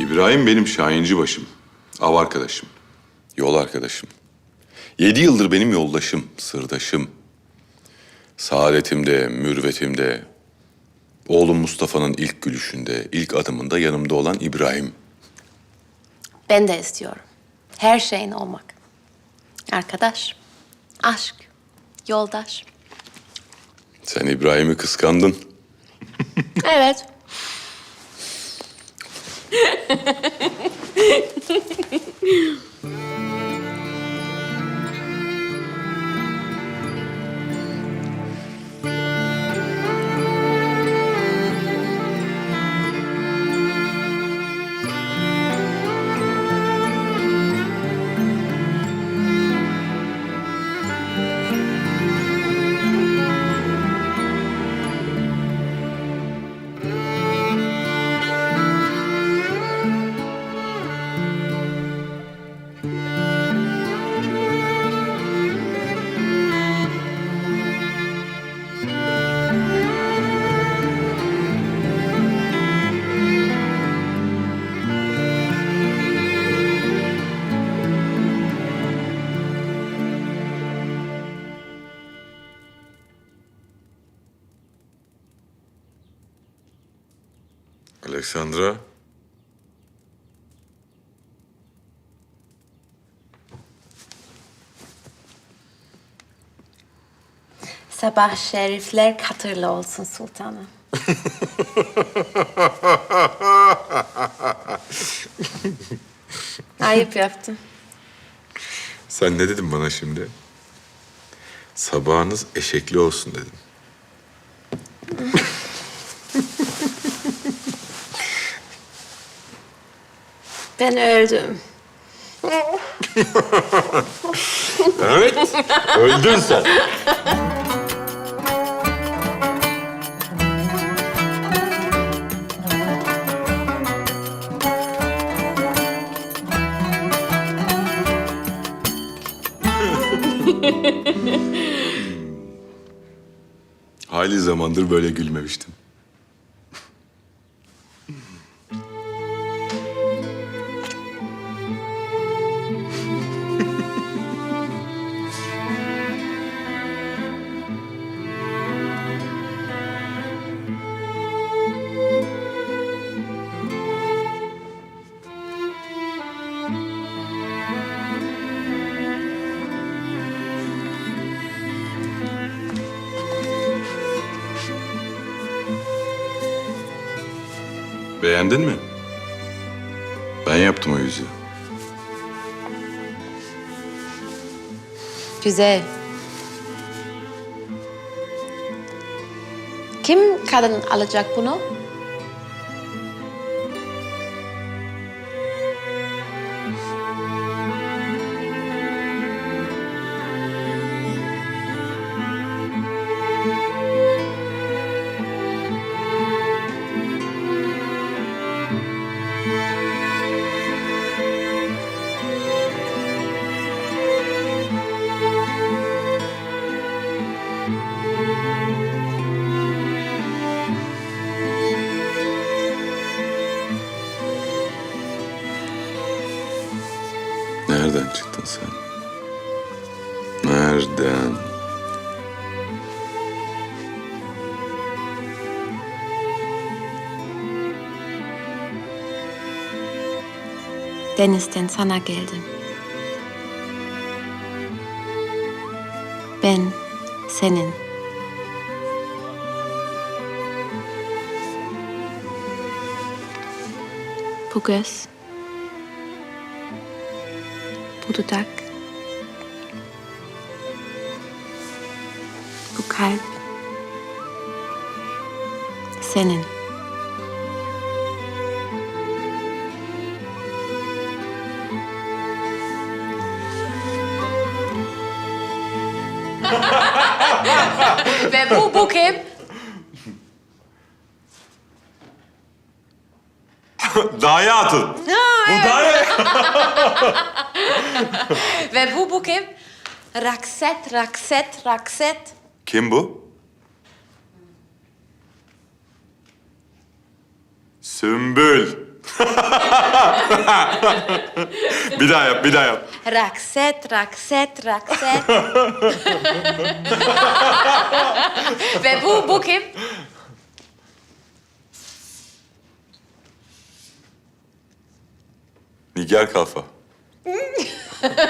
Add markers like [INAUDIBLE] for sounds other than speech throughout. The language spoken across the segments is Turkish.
İbrahim benim şahinci başım. Av arkadaşım. Yol arkadaşım. Yedi yıldır benim yoldaşım, sırdaşım. Saadetimde, mürvetimde, oğlum Mustafa'nın ilk gülüşünde, ilk adımında yanımda olan İbrahim. Ben de istiyorum. Her şeyin olmak. Arkadaş, aşk, yoldaş. Sen İbrahim'i kıskandın. Evet. Ha ha ha ha ha! Alexandra. Sabah şerifler katırlı olsun sultanım. [LAUGHS] Ayıp yaptım. Sen ne dedin bana şimdi? Sabahınız eşekli olsun dedim. [LAUGHS] Ben öldüm. Evet, öldün sen. Hali zamandır böyle gülmemiştim. Beğendin mi? Ben yaptım o yüzüğü. Güzel. Kim kadın alacak bunu? Nereden? Denizden sana geldim. Ben senin. Bu göz. Kalp. Senin. [LAUGHS] Ve bu, bu kim? [LAUGHS] Dağa atın. Bu dağa. [LAUGHS] Ve bu, bu kim? Rakset, Rakset, Rakset. Kim bu? Sümbül. [LAUGHS] bir daha yap, bir daha yap. Rakset, rakset, rakset. [LAUGHS] Ve bu, bu kim? Nigar Kalfa. [LAUGHS]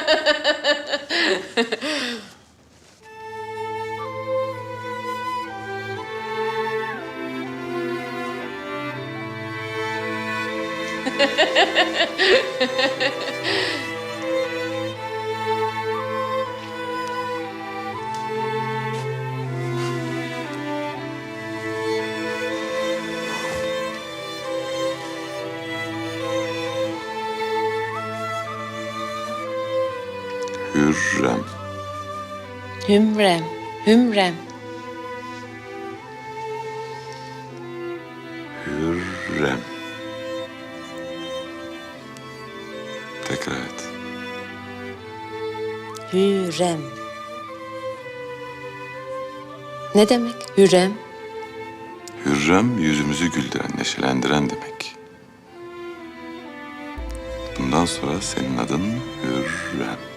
Hürrem. Hümrem, Hümrem. Hürrem. Tekrar et. Hürrem. Ne demek Hürrem? Hürrem yüzümüzü güldüren, neşelendiren demek. Bundan sonra senin adın Hürrem.